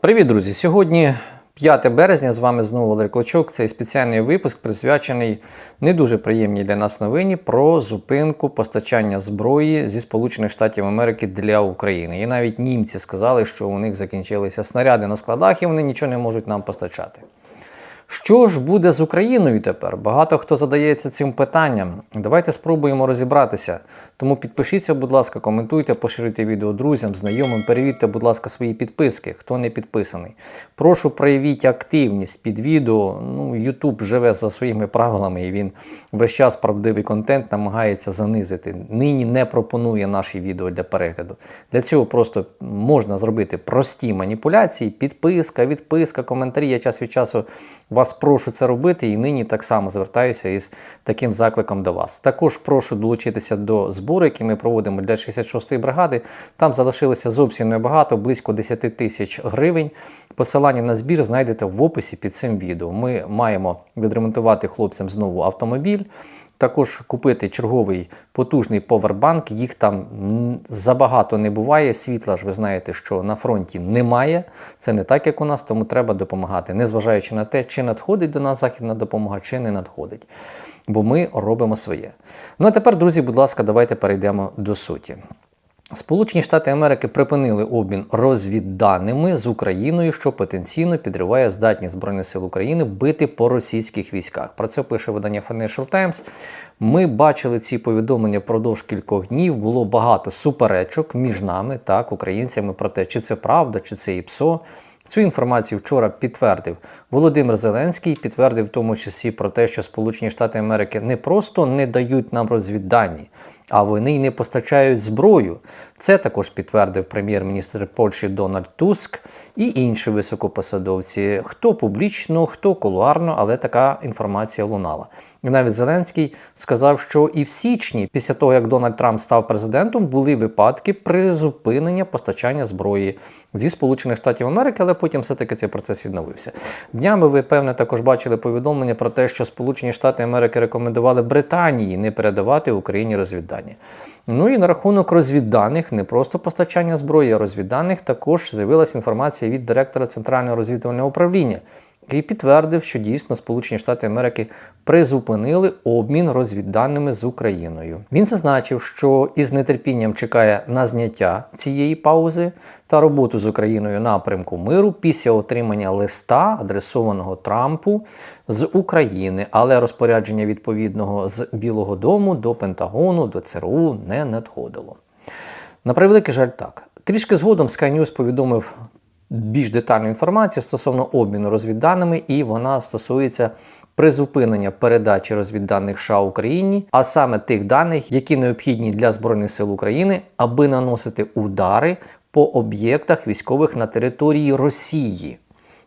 Привіт, друзі! Сьогодні 5 березня. З вами знову Валерій Клочок. Цей спеціальний випуск присвячений не дуже приємній для нас новині про зупинку постачання зброї зі Сполучених Штатів Америки для України. І навіть німці сказали, що у них закінчилися снаряди на складах і вони нічого не можуть нам постачати. Що ж буде з Україною тепер? Багато хто задається цим питанням. Давайте спробуємо розібратися. Тому підпишіться, будь ласка, коментуйте, поширюйте відео друзям, знайомим, перевірте, будь ласка, свої підписки, хто не підписаний. Прошу проявіть активність під відео. Ну, YouTube живе за своїми правилами і він весь час правдивий контент намагається занизити. Нині не пропонує наші відео для перегляду. Для цього просто можна зробити прості маніпуляції, підписка, відписка, коментарі. Я час від часу вас прошу це робити, і нині так само звертаюся із таким закликом до вас. Також прошу долучитися до збору, який ми проводимо для 66-ї бригади. Там залишилося зовсім небагато, близько 10 тисяч гривень. Посилання на збір знайдете в описі під цим відео. Ми маємо відремонтувати хлопцям знову автомобіль. Також купити черговий потужний повербанк, їх там забагато не буває. Світла ж ви знаєте, що на фронті немає. Це не так, як у нас, тому треба допомагати, незважаючи на те, чи надходить до нас західна допомога, чи не надходить. Бо ми робимо своє. Ну а тепер, друзі, будь ласка, давайте перейдемо до суті. Сполучені Штати Америки припинили обмін розвідданими з Україною, що потенційно підриває здатність Збройних сил України бити по російських військах. Про це пише видання Financial Times. Ми бачили ці повідомлення впродовж кількох днів. Було багато суперечок між нами, так, українцями, про те, чи це правда, чи це ІПСО. Цю інформацію вчора підтвердив Володимир Зеленський, підтвердив в тому числі про те, що Сполучені Штати Америки не просто не дають нам розвіддані, а вони й не постачають зброю. Це також підтвердив прем'єр-міністр Польщі Дональд Туск і інші високопосадовці, хто публічно, хто кулуарно, але така інформація лунала. І навіть Зеленський сказав, що і в січні, після того як Дональд Трамп став президентом, були випадки призупинення постачання зброї зі Сполучених Штатів Америки, але потім все-таки цей процес відновився. Днями ви певне також бачили повідомлення про те, що Сполучені Штати Америки рекомендували Британії не передавати Україні розвіддані. Ну і на рахунок розвідданих, не просто постачання зброї, а розвідданих також з'явилася інформація від директора Центрального розвідувального управління, який підтвердив, що дійсно Сполучені Штати Америки призупинили обмін розвідданими з Україною. Він зазначив, що із нетерпінням чекає на зняття цієї паузи та роботу з Україною напрямку миру після отримання листа, адресованого Трампу з України, але розпорядження відповідного з Білого Дому до Пентагону, до ЦРУ не надходило. На превеликий жаль, так. Трішки згодом Sky News повідомив більш детальну інформацію стосовно обміну розвідданими, і вона стосується призупинення передачі розвідданих США Україні, а саме тих даних, які необхідні для Збройних сил України, аби наносити удари по об'єктах військових на території Росії.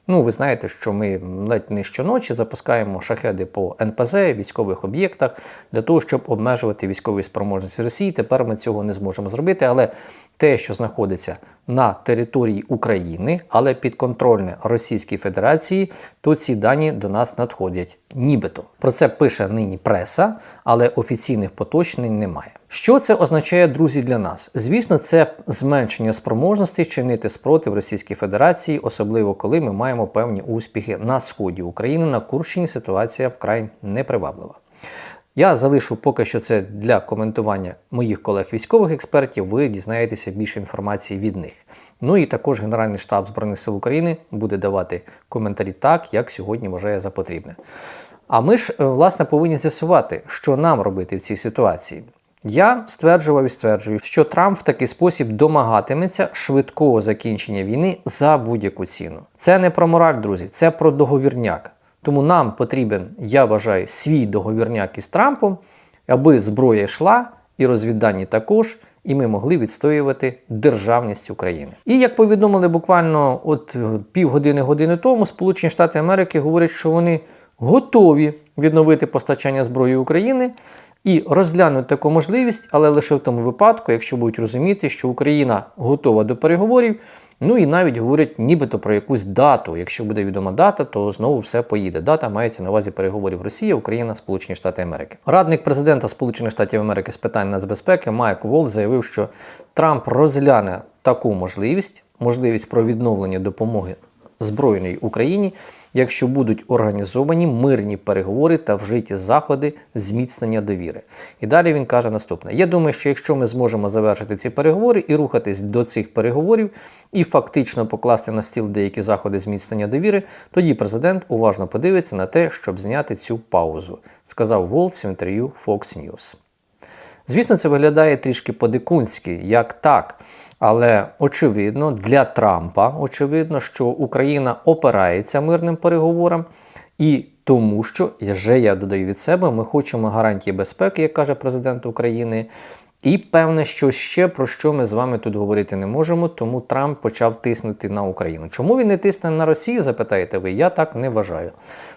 Ну, ви знаєте, що ми ледь не щоночі запускаємо шахеди по НПЗ, військових об'єктах для того, щоб обмежувати військові спроможності Росії. Тепер ми цього не зможемо зробити, але те, що знаходиться на території України, але підконтрольне Російській Федерації, то ці дані до нас надходять. Нібито про це пише нині преса, але офіційних поточнень немає. Що це означає, друзі, для нас? Звісно, це зменшення спроможності чинити спротив Російській Федерації, особливо коли ми маємо певні успіхи на сході України. На Курщині ситуація вкрай неприваблива. Я залишу поки що це для коментування моїх колег-військових експертів. Ви дізнаєтеся більше інформації від них. Ну і також Генеральний штаб Збройних сил України буде давати коментарі так, як сьогодні вважає за потрібне. А ми ж, е, власне, повинні з'ясувати, що нам робити в цій ситуації. Я стверджував і стверджую, що Трамп в такий спосіб домагатиметься швидкого закінчення війни за будь-яку ціну. Це не про мораль, друзі, це про договірняк. Тому нам потрібен, я вважаю, свій договірняк із Трампом, аби зброя йшла і розвіддані також, і ми могли відстоювати державність України. І як повідомили буквально от е, півгодини години тому, Сполучені Штати Америки говорять, що вони готові відновити постачання зброї України і розглянуть таку можливість, але лише в тому випадку, якщо будуть розуміти, що Україна готова до переговорів. Ну і навіть говорять нібито про якусь дату. Якщо буде відома дата, то знову все поїде. Дата мається на увазі переговорів Росія, Україна, Сполучені Штати Америки. Радник президента Сполучених Штатів Америки з питань нацбезпеки Майк Волт заявив, що Трамп розгляне таку можливість, можливість про відновлення допомоги збройної Україні, якщо будуть організовані мирні переговори та вжиті заходи зміцнення довіри. І далі він каже наступне: Я думаю, що якщо ми зможемо завершити ці переговори і рухатись до цих переговорів, і фактично покласти на стіл деякі заходи зміцнення довіри, тоді президент уважно подивиться на те, щоб зняти цю паузу, сказав Волц в інтерв'ю Fox News. Звісно, це виглядає трішки по-дикунськи, як так. Але очевидно, для Трампа очевидно, що Україна опирається мирним переговорам, і тому, що вже я додаю від себе, ми хочемо гарантії безпеки, як каже президент України. І певне, що ще про що ми з вами тут говорити не можемо, тому Трамп почав тиснути на Україну. Чому він не тисне на Росію? Запитаєте ви? Я так не вважаю.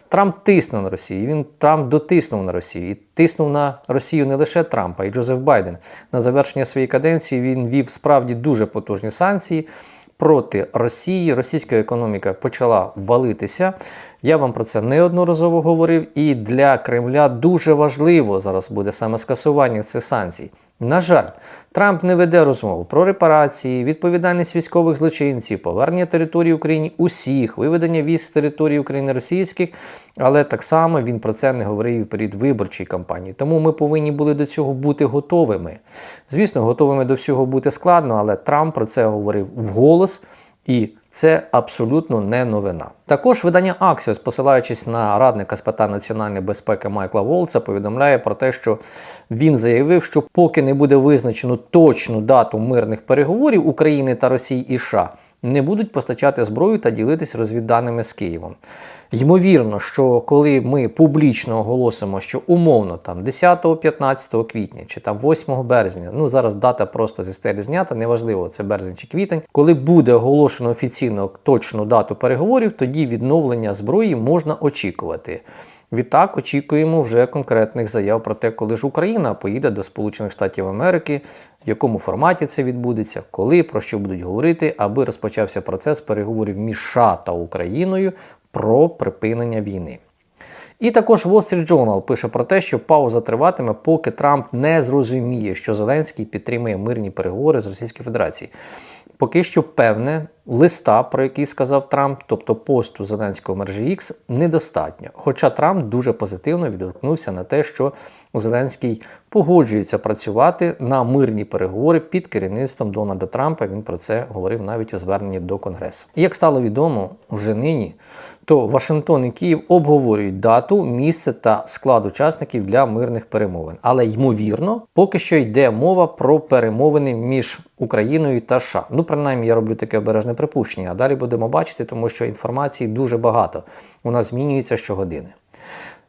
Трамп тисне на Росію. Він Трамп дотиснув на Росію. І тиснув на Росію не лише Трампа, і Джозеф Байден. На завершення своєї каденції він вів справді дуже потужні санкції проти Росії. Російська економіка почала валитися. Я вам про це неодноразово говорив. І для Кремля дуже важливо зараз буде саме скасування цих санкцій. На жаль, Трамп не веде розмову про репарації, відповідальність військових злочинців, повернення території України усіх, виведення військ з території України російських, але так само він про це не говорив перед виборчій кампанії. Тому ми повинні були до цього бути готовими. Звісно, готовими до всього бути складно, але Трамп про це говорив вголос. І це абсолютно не новина. Також видання Axios, посилаючись на радника з питань національної безпеки Майкла Волца, повідомляє про те, що він заявив, що поки не буде визначено точну дату мирних переговорів України та Росії і США, не будуть постачати зброю та ділитись розвідданими з Києвом. Ймовірно, що коли ми публічно оголосимо, що умовно там 10-15 квітня чи там 8 березня, ну зараз дата просто зі стелі знята, неважливо, це березень чи квітень, коли буде оголошено офіційно точну дату переговорів, тоді відновлення зброї можна очікувати. Відтак очікуємо вже конкретних заяв про те, коли ж Україна поїде до Сполучених Штатів Америки, в якому форматі це відбудеться, коли про що будуть говорити, аби розпочався процес переговорів між США та Україною про припинення війни. І також Wall Street Journal пише про те, що пауза триватиме, поки Трамп не зрозуміє, що Зеленський підтримує мирні переговори з Російською Федерацією. Поки що певне листа, про який сказав Трамп, тобто посту Зеленського мережі X, недостатньо. Хоча Трамп дуже позитивно відгукнувся на те, що Зеленський погоджується працювати на мирні переговори під керівництвом Дональда Трампа. Він про це говорив навіть у зверненні до Конгресу. Як стало відомо вже нині, то Вашингтон і Київ обговорюють дату, місце та склад учасників для мирних перемовин. Але ймовірно, поки що йде мова про перемовини між Україною та США. Ну, принаймні, я роблю таке обережне припущення, а далі будемо бачити, тому що інформації дуже багато. У нас змінюється щогодини.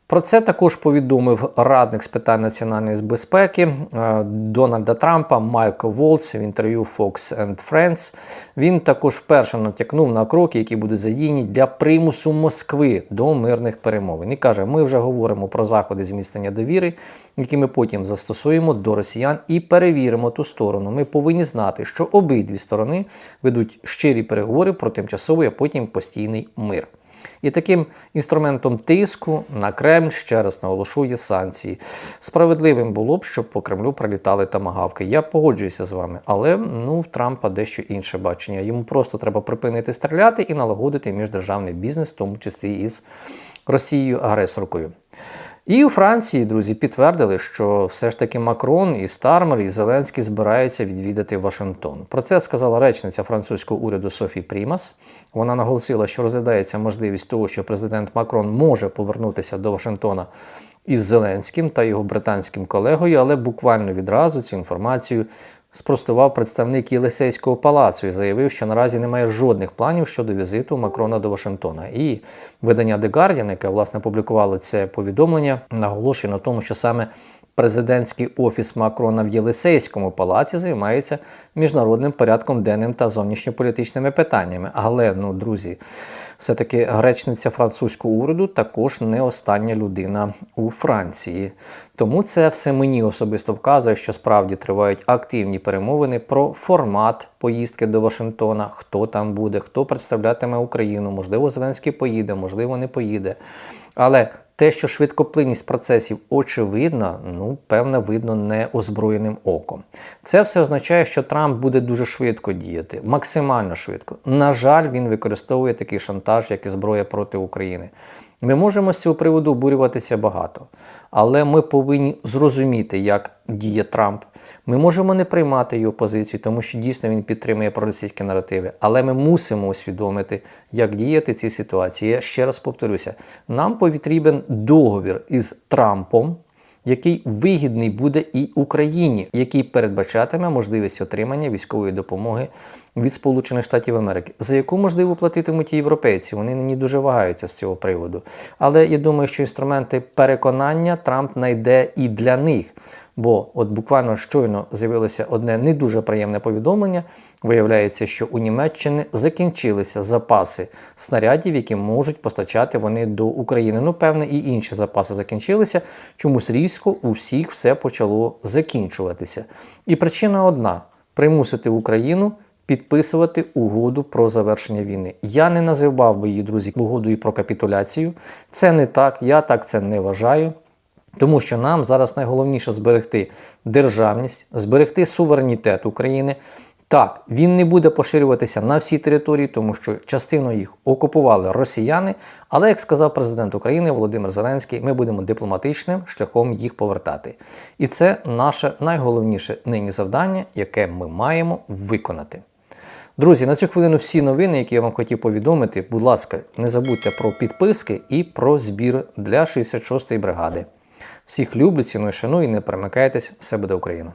Про це також повідомив радник з питань національної безпеки е, Дональда Трампа Майкл Волц в інтерв'ю Fox and Friends. Він також вперше натякнув на кроки, які будуть задіяні для примусу Москви до мирних перемовин. І каже: ми вже говоримо про заходи зміцнення довіри, які ми потім застосуємо до росіян і перевіримо ту сторону. Ми повинні знати, що обидві сторони ведуть щирі переговори про тимчасовий, а потім постійний мир. І таким інструментом тиску на Кремль ще раз наголошує санкції. Справедливим було б, щоб по Кремлю прилітали тамагавки. Я погоджуюся з вами, але ну в Трампа дещо інше бачення. Йому просто треба припинити стріляти і налагодити міждержавний бізнес, в тому числі із Росією агресоркою. І у Франції, друзі, підтвердили, що все ж таки Макрон і Стармер і Зеленський збираються відвідати Вашингтон. Про це сказала речниця французького уряду Софі Прімас. Вона наголосила, що розглядається можливість того, що президент Макрон може повернутися до Вашингтона із Зеленським та його британським колегою, але буквально відразу цю інформацію спростував представник Єлисейського палацу і заявив, що наразі немає жодних планів щодо візиту Макрона до Вашингтона. І видання The Guardian, яке власне публікувало це повідомлення, наголошує на тому, що саме президентський офіс Макрона в Єлисейському палаці займається міжнародним порядком денним та зовнішньополітичними питаннями. Але, ну, друзі, все-таки гречниця французького уряду також не остання людина у Франції. Тому це все мені особисто вказує, що справді тривають активні перемовини про формат поїздки до Вашингтона, хто там буде, хто представлятиме Україну. Можливо, Зеленський поїде, можливо, не поїде. Але Те, що швидкоплинність процесів очевидна, ну, певно, видно не озброєним оком. Це все означає, що Трамп буде дуже швидко діяти, максимально швидко. На жаль, він використовує такий шантаж, як і зброя проти України. Ми можемо з цього приводу обурюватися багато, але ми повинні зрозуміти, як діє Трамп. Ми можемо не приймати його позицію, тому що дійсно він підтримує проросійські наративи. Але ми мусимо усвідомити, як діяти в цій ситуації. Я ще раз повторюся: нам потрібен договір із Трампом. Який вигідний буде і Україні, який передбачатиме можливість отримання військової допомоги від Сполучених Штатів Америки, за яку можливо платитимуть і європейці. Вони нині дуже вагаються з цього приводу. Але я думаю, що інструменти переконання Трамп знайде і для них. Бо от буквально щойно з'явилося одне не дуже приємне повідомлення. Виявляється, що у Німеччини закінчилися запаси снарядів, які можуть постачати вони до України. Ну, певне, і інші запаси закінчилися. Чомусь різко у всіх все почало закінчуватися. І причина одна: примусити Україну підписувати угоду про завершення війни. Я не називав би її, друзі, угодою про капітуляцію. Це не так, я так це не вважаю. Тому що нам зараз найголовніше зберегти державність, зберегти суверенітет України. Так, він не буде поширюватися на всі території, тому що частину їх окупували росіяни. Але, як сказав президент України Володимир Зеленський, ми будемо дипломатичним шляхом їх повертати. І це наше найголовніше нині завдання, яке ми маємо виконати. Друзі, на цю хвилину всі новини, які я вам хотів повідомити. Будь ласка, не забудьте про підписки і про збір для 66-ї бригади. Всіх люблю, ціную, шаную і не перемикайтесь, все буде Україна!